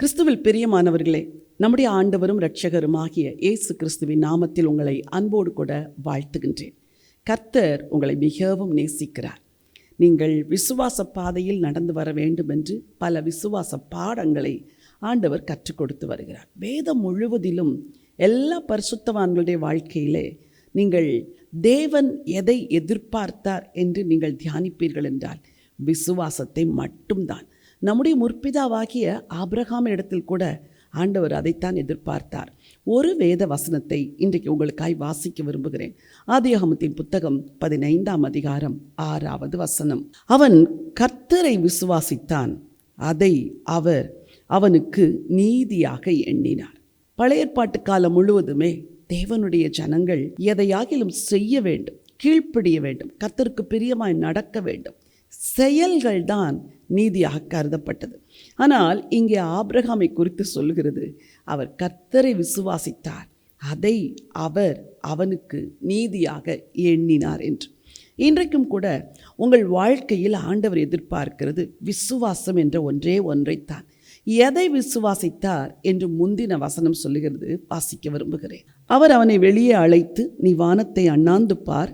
கிறிஸ்துவில் பிரியமானவர்களே நம்முடைய ஆண்டவரும் இரட்சகருமாகிய இயேசு கிறிஸ்துவின் நாமத்தில் உங்களை அன்போடு கூட வாழ்த்துகின்றேன். கர்த்தர் உங்களை மிகவும் நேசிக்கிறார். நீங்கள் விசுவாச பாதையில் நடந்து வர வேண்டும் என்று பல விசுவாச பாடங்களை ஆண்டவர் கற்றுக் கொடுத்து வருகிறார். வேதம் முழுவதிலும் எல்லா பரிசுத்தவான்களுடைய வாழ்க்கையிலே நீங்கள் தேவன் எதை எதிர்பார்த்தார் என்று நீங்கள் தியானிப்பீர்கள் என்றால் விசுவாசத்தை மட்டும்தான். நம்முடைய முற்பிதாவாகிய ஆப்ரஹாம் இடத்தில் கூட ஆண்டவர் அதைத்தான் எதிர்பார்த்தார். ஒரு வேத வசனத்தை இன்றைக்கு உங்களுக்காய் வாசிக்க விரும்புகிறேன். ஆதியாகமத்தின் புத்தகம் பதினைந்தாம் அதிகாரம் ஆறாவது வசனம். அவன் கர்த்தரை விசுவாசித்தான். அதை அவர் அவனுக்கு நீதியாக எண்ணினார். பழையற்பாட்டு காலம் முழுவதுமே தேவனுடைய ஜனங்கள் எதையாகிலும் செய்ய வேண்டும் கீழ்ப்படிய வேண்டும் கர்த்தருக்கு பிரியமாய் நடக்க வேண்டும். செயல்கள்தான் நீதியாக கருதப்பட்டது. ஆனால் இங்கே ஆப்ரஹாமை குறித்து சொல்லுகிறது அவர் கர்த்தரை விசுவாசித்தார். அதை அவர் அவனுக்கு நீதியாக எண்ணினார் என்று. இன்றைக்கும் கூட உங்கள் வாழ்க்கையில் ஆண்டவர் எதிர்பார்க்கிறது விசுவாசம் என்ற ஒன்றே ஒன்றைத்தான். எதை விசுவாசித்தார் என்று முந்தின வசனம் சொல்லுகிறது வாசிக்க விரும்புகிறேன். அவர் அவனை வெளியே அழைத்து நீ வானத்தை அண்ணாந்து பார்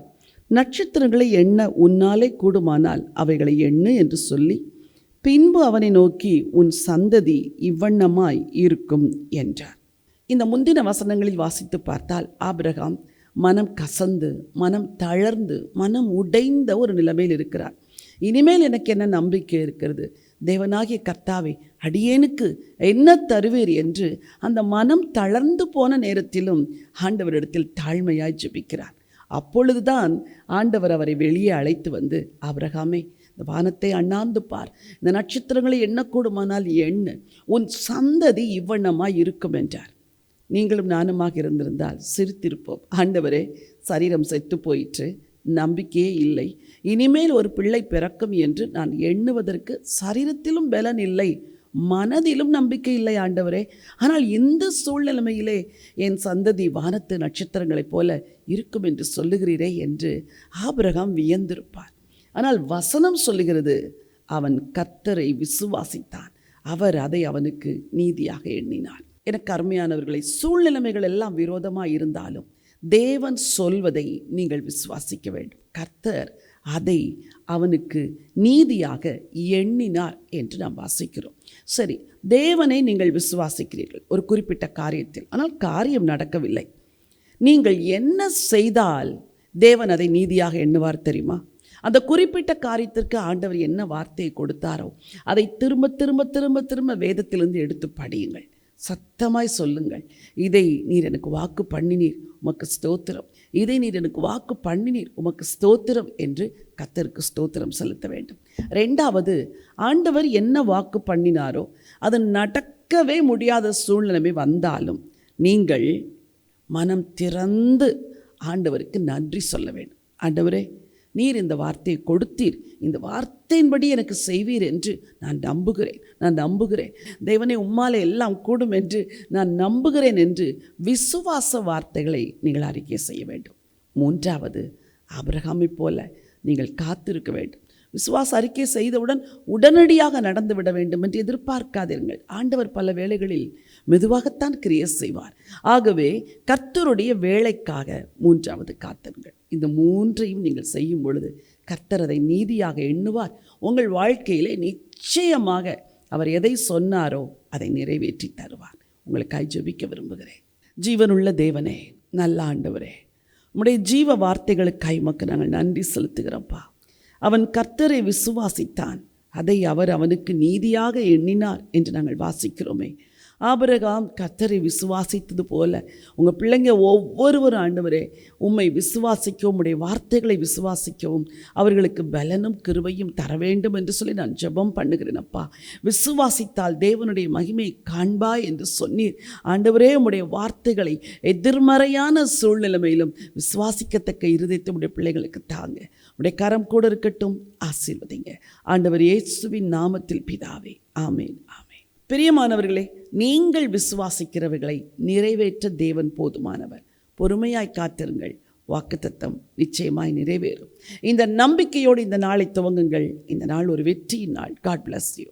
நட்சத்திரங்களை எண்ண உன்னாலே கூடுமானால் அவைகளை எண்ணு என்று சொல்லி பின்பு அவனை நோக்கி உன் சந்ததி இவ்வண்ணமாய் இருக்கும் என்றார். இந்த முந்தின வசனங்களில் வாசித்து பார்த்தால் ஆபிரகாம் மனம் கசந்து மனம் தளர்ந்து மனம் உடைந்த ஒரு நிலைமையில் இருக்கிறார். இனிமேல் எனக்கு என்ன நம்பிக்கை இருக்கிறது? தேவனாகிய கர்த்தாவே அடியேனுக்கு என்ன தருவீர் என்று அந்த மனம் தளர்ந்து போன நேரத்திலும் ஆண்டவரிடத்தில் தாழ்மையாய் ஜெபிக்கிறார். அப்பொழுதுதான் ஆண்டவர் அவரை வெளியே அழைத்து வந்து ஆபிரகாமே இந்த வானத்தை அண்ணாந்து பார். இந்த நட்சத்திரங்களை எண்ணக்கூடுமானால் எண்ணு. உன் சந்ததி இவ்வண்ணமாய் இருக்கும் என்றார். நீங்களும் நானுமாக இருந்திருந்தால் சிரித்திருப்போம். ஆண்டவரே சரீரம் செத்து போயிற்று. நம்பிக்கையே இல்லை. இனிமேல் ஒரு பிள்ளை பிறக்கும் என்று நான் எண்ணுவதற்கு சரீரத்திலும் பலன் இல்லை. மனதிலும் நம்பிக்கை இல்லை ஆண்டவரே. ஆனால் இந்த சூழ்நிலைமையிலே என் சந்ததி வானத்து நட்சத்திரங்களைப் போல இருக்கும் என்று சொல்லுகிறீரே என்று ஆபிரகாம் வியந்திருப்பார். ஆனால் வசனம் சொல்லுகிறது அவன் கர்த்தரை விசுவாசித்தான். அவர் அதை அவனுக்கு நீதியாக எண்ணினார். எனக்கு அருமையானவர்களை சூழ்நிலைமைகள் எல்லாம் விரோதமாக இருந்தாலும் தேவன் சொல்வதை நீங்கள் விசுவாசிக்க வேண்டும். கர்த்தர் அதை அவனுக்கு நீதியாக எண்ணினார் என்று நாம் வாசிக்கிறோம். சரி தேவனை நீங்கள் விசுவாசிக்கிறீர்கள். ஒரு குறிப்பிட்ட காரியத்தில். ஆனால் காரியம் நடக்கவில்லை. நீங்கள் என்ன செய்தால் தேவன் அதை நீதியாக எண்ணுவார் தெரியுமா? அந்த குறிப்பிட்ட காரியத்திற்கு ஆண்டவர் என்ன வார்த்தையை கொடுத்தாரோ அதை திரும்ப திரும்ப திரும்ப திரும்ப வேதத்திலிருந்து எடுத்து படியுங்கள். சத்தமாய் சொல்லுங்கள். இதை நீர் எனக்கு வாக்கு பண்ணினீர் உமக்கு ஸ்தோத்திரம். இதை நீர் எனக்கு வாக்கு பண்ணினீர் உமக்கு ஸ்தோத்திரம் என்று கத்தருக்கு ஸ்தோத்திரம் செலுத்த வேண்டும். ரெண்டாவது ஆண்டவர் என்ன வாக்கு பண்ணினாரோ அது நடக்கவே முடியாத சூழ்நிலைமை வந்தாலும் நீங்கள் மனம் திறந்து ஆண்டவருக்கு நன்றி சொல்ல வேண்டும். ஆண்டவரே நீர் இந்த வார்த்தையை கொடுத்தீர். இந்த வார்த்தையின்படி எனக்கு செய்வீர் என்று நான் நம்புகிறேன். நான் நம்புகிறேன். தேவனே உம்மாலே எல்லாம் கூடும் என்று நான் நம்புகிறேன் என்று விசுவாச வார்த்தைகளை நீங்கள் அறிக்கை செய்ய வேண்டும். மூன்றாவது அபிரகாமை போல நீங்கள் காத்திருக்க வேண்டும். விசுவாச அறிக்கை செய்தவுடன் உடனடியாக நடந்து விட வேண்டும் என்று எதிர்பார்க்காதீர்கள். ஆண்டவர் பல வேளைகளில் மெதுவாகத்தான் கிரியை செய்வார். ஆகவே கர்த்தருடைய வேலைக்காக மூன்றாவது காத்திருங்கள். இந்த மூன்றையும் நீங்கள் செய்யும் பொழுது கர்த்தர் அதை நீதியாக எண்ணுவார். உங்கள் வாழ்க்கையிலே நிச்சயமாக அவர் எதை சொன்னாரோ அதை நிறைவேற்றி தருவார். உங்களுக்காய் ஜெபிக்க விரும்புகிறேன். ஜீவனுள்ள தேவனே நல்ல ஆண்டவரே உம்முடைய ஜீவ வார்த்தைகளுக்காய் மக்கு நாங்கள் நன்றி செலுத்துகிறோம்ப்பா. அவன் கர்த்தரை விசுவாசித்தான். அதை அவர் அவனுக்கு நீதியாக எண்ணினார் என்று நாங்கள் வாசிக்கிறோமே. ஆபரகாம் கத்தரை விசுவாசித்தது போல உங்கள் பிள்ளைங்க ஒவ்வொருவரும் ஆண்டவரே உம்மை விசுவாசிக்கவும் உடைய வார்த்தைகளை விசுவாசிக்கவும் அவர்களுக்கு பலனும் கிருவையும் தர வேண்டும் என்று சொல்லி நான் ஜெபம் பண்ணுகிறேன் அப்பா. விசுவாசித்தால் தேவனுடைய மகிமையை காண்பா என்று சொன்னீர். ஆண்டவரே உம்முடைய வார்த்தைகளை எதிர்மறையான சூழ்நிலைமையிலும் விசுவாசிக்கத்தக்க இருதயத்தை உடைய பிள்ளைகளுக்கு தாங்க. உடைய கரம் கூட இருக்கட்டும் ஆசீர்வதிங்க. ஆண்டவர் இயேசுவின் நாமத்தில் பிதாவே. ஆமேன் ஆமேன். பிரியமானவர்களே நீங்கள் விசுவாசிக்கிறவர்களை நிறைவேற்ற தேவன் போதுமானவர். பொறுமையாய் காத்திருங்கள். வாக்குத்தத்தம் நிச்சயமாய் நிறைவேறும். இந்த நம்பிக்கையோடு இந்த நாளை துவங்குங்கள். இந்த நாள் ஒரு வெற்றியின் நாள். God bless you